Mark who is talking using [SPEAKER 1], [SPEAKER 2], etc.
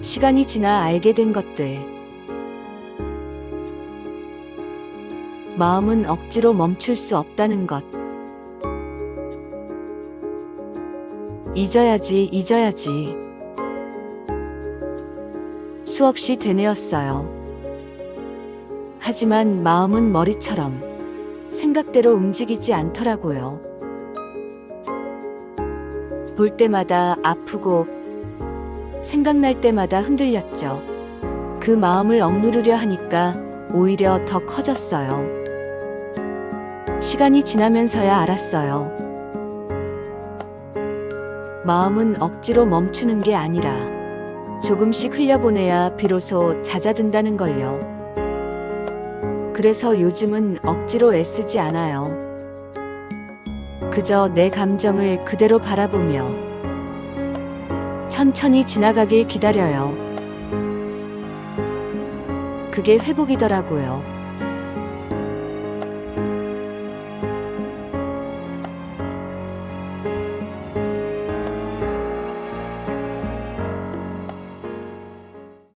[SPEAKER 1] 시간이 지나 알게 된 것들. 마음은 억지로 멈출 수 없다는 것. 잊어야지, 잊어야지. 수없이 되뇌었어요. 하지만 마음은 머리처럼 생각대로 움직이지 않더라고요. 볼 때마다 아프고 생각날 때마다 흔들렸죠. 그 마음을 억누르려 하니까 오히려 더 커졌어요. 시간이 지나면서야 알았어요. 마음은 억지로 멈추는 게 아니라 조금씩 흘려보내야 비로소 잦아든다는 걸요. 그래서 요즘은 억지로 애쓰지 않아요. 그저 내 감정을 그대로 바라보며 천천히 지나가길 기다려요. 그게 회복이더라고요.